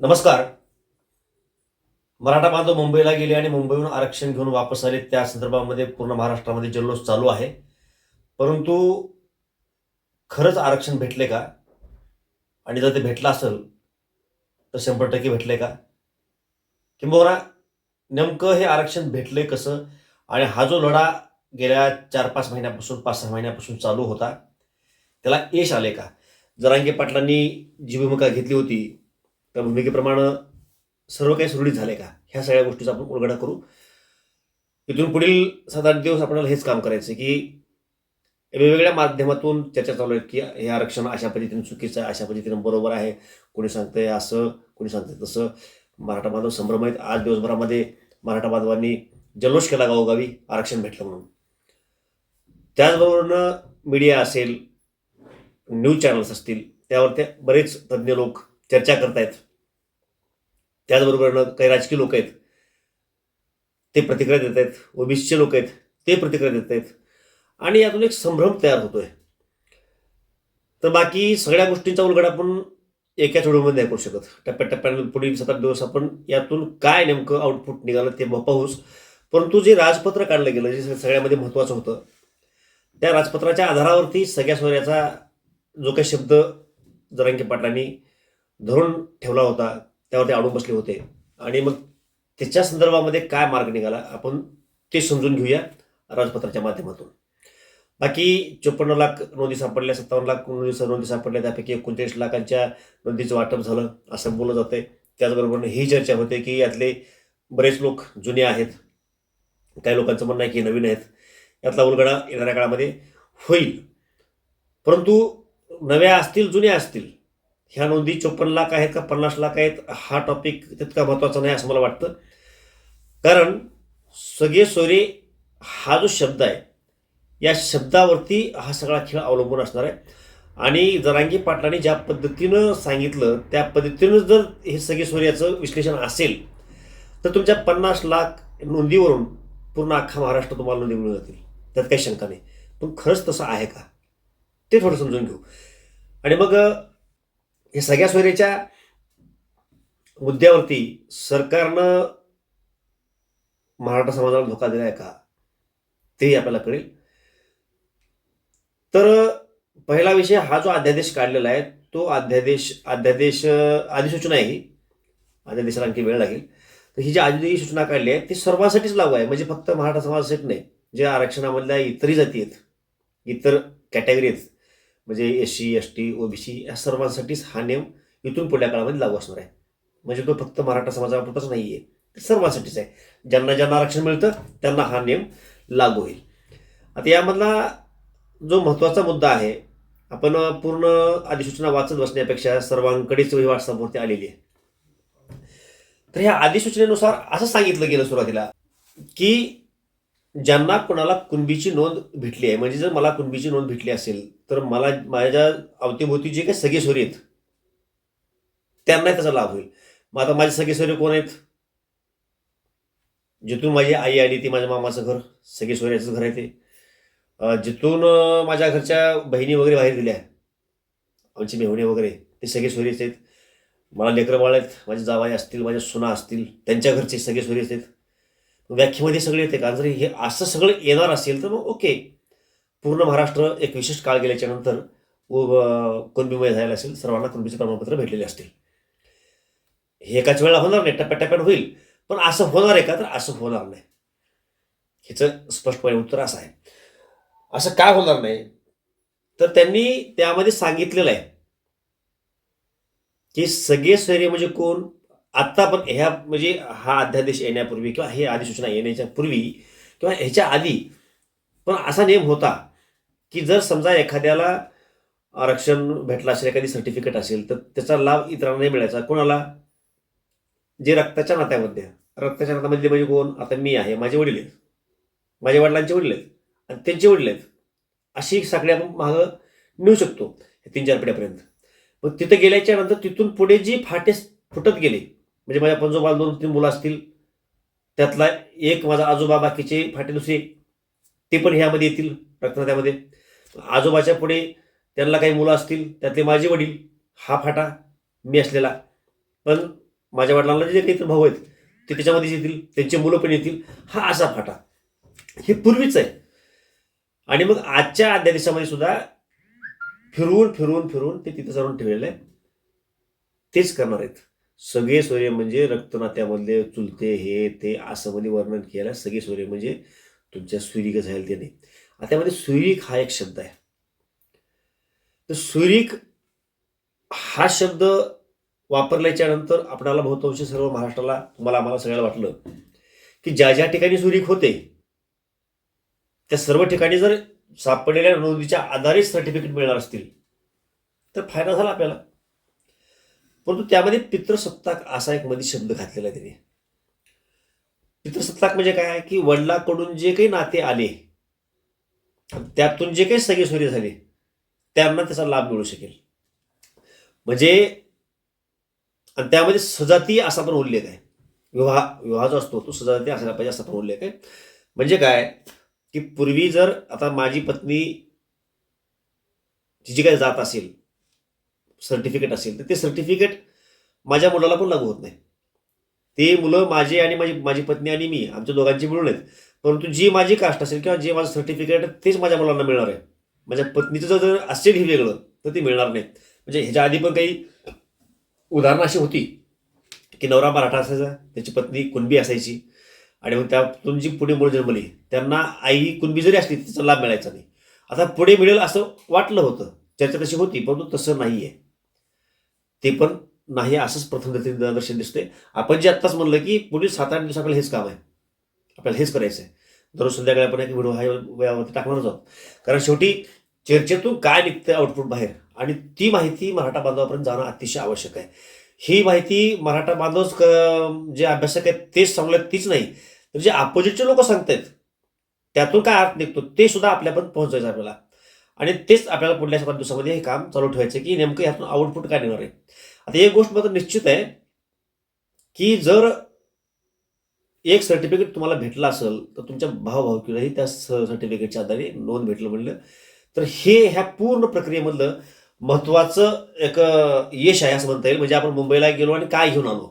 नमस्कार. मराठा बांधव मुंबईला गेले आणि मुंबईहून आरक्षण घेऊन वापस आले त्या संदर्भामध्ये पूर्ण महाराष्ट्रामध्ये जल्लोष चालू आहे. परंतु खरंच आरक्षण भेटले का? आणि जर ते भेटलं असेल तर शंभर टक्के भेटले का? किंबहुना नेमकं हे आरक्षण भेटले कसं? आणि हा जो लढा गेल्या चार पाच महिन्यापासून पाच सहा महिन्यापासून चालू होता त्याला यश आले का? जरांगे पाटलांनी जी भूमिका घेतली होती त्या भूमिकेप्रमाणे सर्व काही सुरळीत झाले का? ह्या सगळ्या गोष्टीचा आपण उलगडा करू. इथून पुढील सात आठ दिवस आपल्याला हेच काम करायचं आहे की वेगवेगळ्या माध्यमातून चर्चा चालू आहेत की हे आरक्षण अशा पद्धतीने चुकीचं आहे अशा पद्धतीनं बरोबर आहे. कोणी सांगतंय असं कोणी सांगतंय तसं. मराठा बांधव संभ्रम आहेत आज दिवसभरामध्ये मराठा बांधवांनी जल्लोष केला गावोगावी आरक्षण भेटलं म्हणून. त्याचबरोबरनं मीडिया असेल न्यूज चॅनल्स असतील त्यावर ते बरेच तज्ज्ञ लोक चर्चा करतायत. त्याचबरोबर काही राजकीय लोक आहेत ते प्रतिक्रिया देत आहेत ओबीसीचे लोक आहेत ते प्रतिक्रिया देत आहेत. आणि यातून एक संभ्रम तयार होतोय. तर बाकी सगळ्या गोष्टींचा उलगडा आपण एका व्हिडिओमध्ये नाही करू शकत. टप्प्याटप्प्याने पुढील सात आठ दिवस आपण यातून काय नेमकं आउटपुट निघालं ते पाहूच. परंतु जे राजपत्र काढलं गेलं जे सगळ्यामध्ये महत्त्वाचं होतं त्या राजपत्राच्या आधारावरती सगळ्या सोयऱ्याचा जो काही शब्द जरांगे पाटलांनी धरून ठेवला होता त्यावर ते अडून बसले होते. आणि मग त्याच्या संदर्भामध्ये काय मार्ग निघाला आपण ते समजून घेऊया राजपत्राच्या माध्यमातून. बाकी चोपन्न लाख नोंदी सापडल्या सत्तावन्न लाख नोंदी नोंदी सापडल्या त्यापैकी एकोणचाळीस लाखांच्या नोंदीचं वाटप झालं असं बोललं जातंय. त्याचबरोबर ही चर्चा होते की यातले बरेच लोक जुने आहेत काही लोकांचं म्हणणं आहे की नवीन आहेत. यातला उलगडा येणाऱ्या काळामध्ये होईल. परंतु नव्या असतील जुन्या असतील ह्या नोंदी चोपन्न लाख आहेत का पन्नास लाख आहेत? हा टॉपिक तितका महत्त्वाचा नाही असं मला वाटतं. कारण सगळे सोयरे हा जो शब्द आहे या शब्दावरती हा सगळा खेळ अवलंबून असणार आहे. आणि जरांगी पाटलांनी ज्या पद्धतीनं सांगितलं त्या पद्धतीनं जर हे सगळे सोयऱ्याचं विश्लेषण असेल तर तुमच्या पन्नास लाख नोंदीवरून पूर्ण अख्खा महाराष्ट्र तुम्हाला नोंदी मिळून जातील. त्यात काही शंका नाही. पण खरंच तसं आहे का? ते थोडं समजून घेऊ. आणि मग हे सगळ्या सोयऱ्याच्या मुद्द्यावरती सरकारनं मराठा समाजाला धोका दिला आहे का? तेही आपल्याला कळेल. तर पहिला विषय हा जो अध्यादेश काढलेला आहे तो अध्यादेश अध्यादेश अधिसूचना आहे ही. अध्यादेशाला आणखी वेळ लागेल. तर ही जी आधी सूचना काढली आहे ती सर्वांसाठीच लागू आहे. म्हणजे फक्त मराठा समाजासाठी नाही जे आरक्षणामधल्या इतरही जाती आहेत इतर कॅटेगरी आहेत म्हणजे S C S T OBC या सर्वांसाठीच हा नियम इथून पुढल्या काळामध्ये लागू असणार आहे. म्हणजे तो फक्त मराठा समाजापुरताच नाही आहे ते सर्वांसाठीच आहे. ज्यांना ज्यांना आरक्षण मिळतं त्यांना हा नियम लागू होईल. आता यामधला जो महत्त्वाचा मुद्दा आहे आपण पूर्ण अधिसूचना वाचत बसण्यापेक्षा सर्वांकडेच ही व्हॉट्सअपवरती आलेली आहे. तर ह्या अधिसूचनेनुसार असं सांगितलं गेलं सुरुवातीला की ज्यांना कोणाला कुणबीची नोंद भेटली आहे म्हणजे जर मला कुणबीची नोंद भेटली असेल तर मला माझ्या अवतीभोवती जे काही सगळे सोयरे आहेत त्यांना त्याचा लाभ होईल. मग आता माझे सगळे सोयरे कोण आहेत? जिथून माझी आई आली ती माझ्या मामाचं घर सगळे सोयऱ्याचं घर आहे ते. जिथून माझ्या घरच्या बहिणी वगैरे बाहेर दिल्या आमची मेहुणे वगैरे ते सगळे सोयरेच आहेत. मला लेकरं बाळ आहेत माझे जावाई असतील माझ्या सुना असतील त्यांच्या घरचे सगळे सोयरेच आहेत. व्याख्येमध्ये सगळे येते का? जर हे असं सगळं येणार असेल तर मग ओके. पूर्ण महाराष्ट्र एक विशिष्ट काळ गेल्याच्यानंतर कुणबीमय झालेलं असेल सर्वांना कुणबीचे प्रमाणपत्र भेटलेले असतील. हे एकाच वेळेला होणार नाही टप्प्याटप्प्यात होईल. पण असं होणार आहे का? तर असं होणार नाही. ह्याचं स्पष्टपणे उत्तर असं आहे. असं काय होणार नाही? तर त्यांनी त्यामध्ये सांगितलेलं आहे. की सगळे सोयरे म्हणजे कोण? आत्ता पण ह्या म्हणजे हा अध्यादेश येण्यापूर्वी किंवा हे अधिसूचना येण्याच्या पूर्वी किंवा ह्याच्या आधी पण असा नियम होता की जर समजा एखाद्याला आरक्षण भेटलं असेल एखादी सर्टिफिकेट असेल तर त्याचा लाभ इतरांना नाही मिळायचा. कोणाला? जे रक्ताच्या नात्यामध्ये रक्ताच्या नात्यामध्ये म्हणजे कोण? आता मी आहे माझे वडील आहेत. माझ्या वडिलांचे वडील आहेत आणि त्यांचे वडील आहेत. अशी साखळी आपण मागं नेऊ शकतो तीन चार पिढ्यापर्यंत. मग तिथं गेल्याच्यानंतर तिथून पुढे जी फाटे फुटत गेले म्हणजे माझ्या पंजोबाला दोन तीन मुलं असतील. त्यातला एक माझा आजोबा बाकीचे फाटे दुसरे ते पण ह्यामध्ये येतील रक्तनात्यामध्ये आजोबाच्या पुढे त्यांना काही मुलं असतील त्यातले माझे वडील हा फाटा मी असलेला. पण माझ्या वडिलांना जे काही भाऊ आहेत ते त्याच्यामध्ये येतील त्यांची मुलं पण येतील हा असा फाटा. हे पूर्वीच आहे. आणि मग आजच्या अध्यादेशामध्ये सुद्धा फिरवून फिरवून फिरवून ते तिथं जाऊन ठेवलेलं आहे. तेच करणार आहेत. सगळे सूर्य म्हणजे रक्तनात्यामधले चुलते हे ते असं मध्ये वर्णन केलं सगळे सूर्य म्हणजे तुमच्या सुरिक झाले ते नाही आता त्यामध्ये सुरिक हा एक शब्द आहे. तर सुरिक हा शब्द वापरल्याच्या नंतर आपणाला बहुतांश सर्व महाराष्ट्राला तुम्हाला आम्हाला सगळ्याला वाटलं की ज्या ज्या ठिकाणी सुरिक होते त्या सर्व ठिकाणी जर सापडलेल्या नोंदीच्या आधारित सर्टिफिकेट मिळणार असतील तर फायदा झाला आपल्याला. परंतु त्यामध्ये पितृसत्ताक असा एक मध्ये शब्द घातलेला आहे त्याने. पितृसत्ताक म्हणजे काय? की वडिलाकडून जे काही नाते आले त्यातून जे काही सगळे सोयरे झाले त्यांना त्याचा लाभ मिळू शकेल. म्हणजे आणि त्यामध्ये सजाती असा पण उल्लेख आहे. विवाह विवाह जो असतो तो सजाती असायला पाहिजे असा पण उल्लेख आहे. म्हणजे काय? की पूर्वी जर आता माझी पत्नी जी काही जात असेल सर्टिफिकेट असेल तर ते सर्टिफिकेट माझ्या मुलाला पण लागू होत नाही. ते मुलं माझे आणि माझी माझी पत्नी आणि मी आमच्या दोघांची मिळून आहेत. परंतु जी माझी कास्ट असेल किंवा जे माझं सर्टिफिकेट तेच माझ्या मुलांना मिळणार आहे. माझ्या पत्नीचं जर असेल हे वेगळं तर ते मिळणार नाही म्हणजे ह्याच्या आधी पण काही उदाहरणं अशी होती की नवरा मराठा असायचा त्याची पत्नी कुणबी असायची आणि मग त्यातून जी पुढे मुलं जन्मली त्यांना आई कुणबी जरी असली त्याचा लाभ मिळायचा नाही. आता पुढे मिळेल असं वाटलं होतं. चर्चा तशी होती परंतु तसं नाही आहे ते पण नाही असंच प्रथम दर्शन दिसते आपण जे आत्ताच म्हणलं की पुढील सात आठ दिवस आपल्याला हेच काम आहे. आपल्याला हेच करायचं आहे दररोज संध्याकाळी आपण एक व्हिडिओ हा वयावरती टाकणारच आहोत. कारण शेवटी चर्चेतून काय निघतं आउटपुट बाहेर? आणि ती माहिती मराठा बांधवापर्यंत जाणं अतिशय आवश्यक आहे. ही माहिती मराठा बांधवच क- जे अभ्यासक आहेत तेच सांगल्यात तीच नाही. तर जे अपोजिटचे लोक सांगतायत त्यातून काय अर्थ निघतो? ते सुद्धा आपल्यापर्यंत पोहोचायचं आपल्याला. आणि तेच आपल्याला पुढल्या सात दिवसामध्ये हे काम चालू ठेवायचं की नेमकं ह्यातून आउटपुट काय निघणार आहे. आता एक गोष्ट मात्र निश्चित आहे की जर एक सर्टिफिकेट तुम्हाला भेटलं असेल तर तुमच्या भावभावकीलाही त्या सर्टिफिकेटच्या आधारे नोंद भेटलं म्हणलं. तर हे ह्या पूर्ण प्रक्रियेमधलं महत्त्वाचं एक यश आहे असं म्हणता येईल. म्हणजे आपण मुंबईला गेलो आणि काय घेऊन आलो.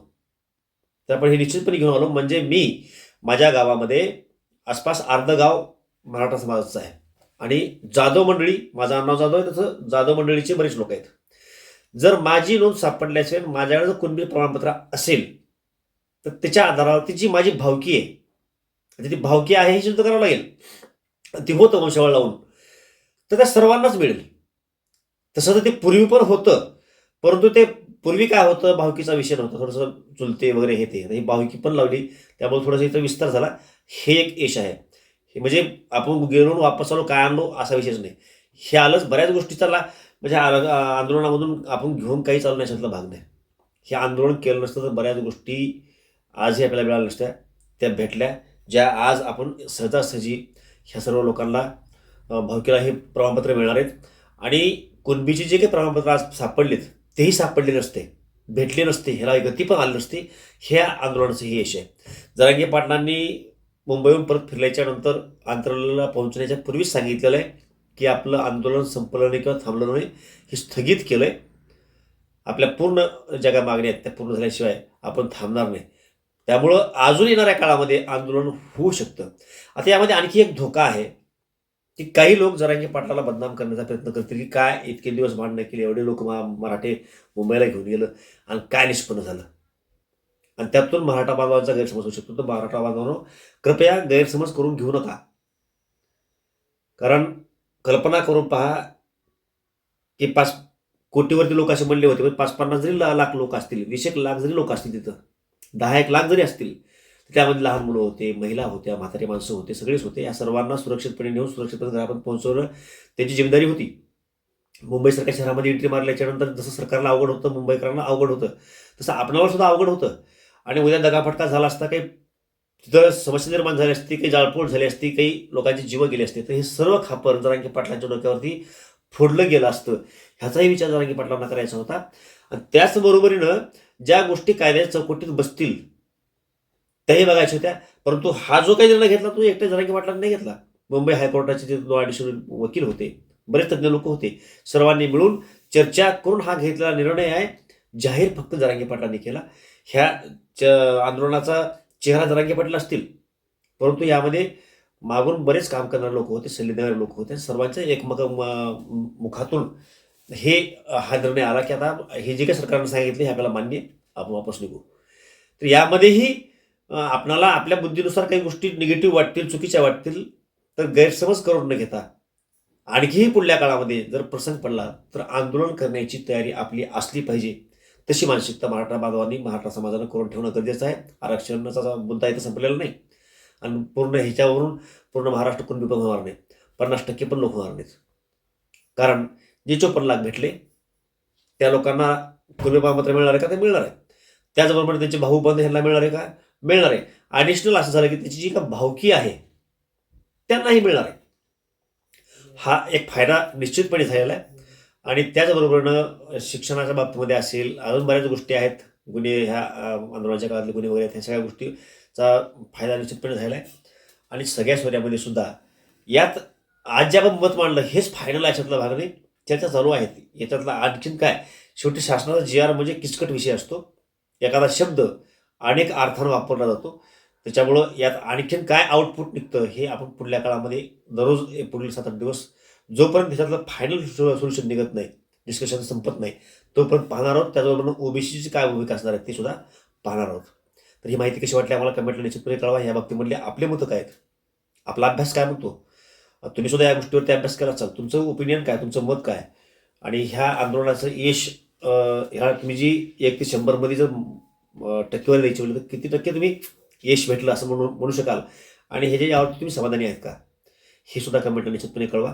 तर आपण हे निश्चितपणे घेऊन आलो. म्हणजे मी माझ्या गावामध्ये आसपास अर्ध गाव मराठा समाजाचं आहे. आणि जाधव मंडळी माझं नाव जाधव आहे तसं जाधव मंडळीचे बरेच लोक आहेत. जर माझी नोंद सापडली असेल माझ्याकडे जर कुणबी प्रमाणपत्र असेल तर त्याच्या आधारावरती जी माझी भावकी आहे म्हणजे ती भावकी आहे हे सिद्ध करावं लागेल. ती होतं वंशावळ लावून. तर त्या सर्वांनाच मिळेल. तसं तर ते पूर्वी पण होतं परंतु ते पूर्वी काय होतं भावकीचा विषय नव्हता. थोडंसं चुलते वगैरे हे ते. ही भावकी पण लावली त्यामुळे थोडासा इथं विस्तार झाला. हे एक यश आहे. म्हणजे आपण गेलो वापस आलो काय आणलो असा विषयच नाही. हे आलंच बऱ्याच गोष्टी चालला. म्हणजे आंदोलनामधून आपण घेऊन काही चालू नाही याच्यातला भाग नाही. हे आंदोलन केलं नसतं तर बऱ्याच गोष्टी आजही आपल्याला मिळाल्या नसत्या. त्या भेटल्या ज्या आज आपण सहजासहजी ह्या सर्व लोकांना अ, भावकीला हे प्रमाणपत्र मिळणार आहेत. आणि कुणबीचे जे काही प्रमाणपत्र आज सापडलेत तेही सापडले नसते भेटले नसते ह्याला गती पण आली नसते. ह्या आंदोलनाचं हे यश आहे. जरांगे पाटलांनी मुंबईहून परत फिरल्याच्या नंतर आंतरला पोहोचण्याच्या पूर्वीच सांगितलेलं आहे की आपलं आंदोलन संपलं नाही किंवा थांबलं नाही हे स्थगित केलं आहे आपल्या पूर्ण ज्या काही मागण्या आहेत त्या पूर्ण झाल्याशिवाय आपण थांबणार नाही. त्यामुळं अजून येणाऱ्या काळामध्ये आंदोलन होऊ शकतं. आता यामध्ये आणखी एक धोका आहे की काही लोक जरांगी पाटलाला बदनाम करण्याचा प्रयत्न करतील की काय इतके दिवस भांडणं केली एवढे लोक मराठे मुंबईला घेऊन गेलं आणि काय निष्पन्न झालं? आणि त्यातून मराठा बांधवांचा गैरसमज होऊ शकतो. तर मराठा बांधवांनो कृपया गैरसमज करून घेऊ नका. कारण कल्पना करून पहा की पाच कोटीवरती लोक असे म्हणले होते पण पाच पन्नास जरी लाख लोक असतील वीस एक लाख जरी लोक असतील तिथं दहा एक लाख जरी असतील तर त्यामध्ये लहान मुलं होते महिला होत्या म्हातारी माणसं होते सगळेच होते. या सर्वांना सुरक्षितपणे नेऊन सुरक्षितपणे घरापर्यंत पोहोचवणं त्यांची जिम्मेदारी होती. मुंबई सरकार शहरामध्ये एंट्री मारल्याच्यानंतर जसं सरकारला अवघड होतं मुंबईकरांना अवघड होतं तसं आपणाला सुद्धा अवघड होतं. आणि उद्या दगाफटका झाला असता काही तिथं समस्या निर्माण झाली असती काही जाळपोळ झाली असती काही लोकांची जीव गेले असते तर हे सर्व खापर जरांगी पाटलांच्या डोक्यावरती फोडलं गेलं असतं. ह्याचाही विचार जरांगी पाटलांना करायचा होता. आणि त्याचबरोबरीनं ज्या गोष्टी कायद्याच्या चौकटीत बसतील त्याही बघायच्या होत्या. परंतु हा जो काही निर्णय घेतला तो एकट्या जरांगी पाटलांनी नाही घेतला. मुंबई हायकोर्टाचे जे दोन वकील होते. बरेच तज्ज्ञ लोक होते. सर्वांनी मिळून चर्चा करून हा घेतलेला निर्णय आहे. जाहीर फक्त जरांगी पाटलांनी केला. ह्या च- आंदोलनाचा चेहरा जरांगे पाटील असतील. परंतु यामध्ये मागून बरेच काम करणारे लोक होते सल्ले देणारे लोक होते. सर्वांच्या एकमक म- मुखातून हे हा निर्णय आला की आता हे जे काही सरकारनं सांगितले हे आपल्याला मान्य आपण वापस निघू. तर यामध्येही आपणाला आपल्या बुद्धीनुसार काही गोष्टी निगेटिव्ह वाटतील चुकीच्या वाटतील तर गैरसमज करून न घेता आणखीही पुढल्या काळामध्ये जर प्रसंग पडला तर आंदोलन करण्याची तयारी आपली असली पाहिजे. तशी मानसिकता मराठा बांधवांनी मराठा समाजानं करून ठेवणं गरजेचं आहे. आरक्षणाचा मुद्दा इथं संपलेला नाही. आणि पूर्ण ह्याच्यावरून पूर्ण महाराष्ट्र कुणबी पण होणार नाही. पन्नास टक्के पण लोक होणार नाहीत. कारण जे चोपन्न लाख भेटले त्या लोकांना कुणबी मात्र मिळणार आहे का? ते मिळणार आहे. त्याचबरोबर त्यांचे भाऊ बंद ह्यांना मिळणार आहे का? मिळणार आहे. ॲडिशनल असं झालं की त्याची जी का भावकी आहे त्यांनाही मिळणार आहे. हा एक फायदा निश्चितपणे झालेला आहे. आणि त्याचबरोबरनं शिक्षणाच्या बाबतीमध्ये असेल अजून बऱ्याच गोष्टी आहेत. गुन्हे ह्या आंदोलनाच्या काळातले गुन्हे वगैरे आहेत ह्या सगळ्या गोष्टीचा फायदा निश्चितपणे झाला आहे आणि सगळ्या सोऱ्यामध्ये सुद्धा यात आज जे आपण मत मांडलं हेच फायनल याच्यातला भाग नाही. चर्चा चालू आहेत याच्यातला आणखीन काय? शेवटी शासनाचा जी आर म्हणजे किचकट विषय असतो. एखादा शब्द अनेक अर्थानं वापरला जातो. त्याच्यामुळं यात आणखीन काय आउटपुट निघतं हे आपण पुढल्या काळामध्ये दररोज पुढील सात आठ दिवस जोपर्यंत त्याच्यातलं फायनल सोल्युशन निघत नाही डिस्कशन संपत नाही तोपर्यंत पाहणार आहोत. त्याचबरोबर ओबीसीची काय भूमिका असणार आहे ते सुद्धा पाहणार आहोत. तर ही माहिती कशी वाटली आम्हाला कमेंटला निश्चितपणे कळवा. या बाबतीमधले आपले मतं काय आहेत? आपला अभ्यास काय म्हणतो? तुम्ही सुद्धा या गोष्टीवरती अभ्यास करा असाल तुमचं ओपिनियन काय? तुमचं मत काय? आणि ह्या आंदोलनाचं यश ह्या तुम्ही जी एक ते शंभरमध्ये जर टक्केवारी द्यायची म्हणली तर किती टक्के तुम्ही यश भेटलं असं म्हणू म्हणू शकाल. आणि हे जे यावरती तुम्ही समाधानी आहेत का? हे सुद्धा कमेंटला निश्चितपणे कळवा.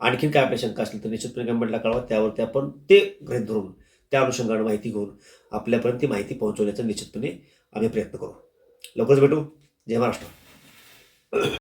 आणखीन काय आपल्या शंका असतील तर निश्चितपणे कमेंटला कळवा. त्यावरती आपण ते गृहीत धरून त्या अनुषंगाने माहिती घेऊन आपल्यापर्यंत ती माहिती पोहोचवण्याचा निश्चितपणे आम्ही प्रयत्न करू. लवकरच भेटू. जय महाराष्ट्र.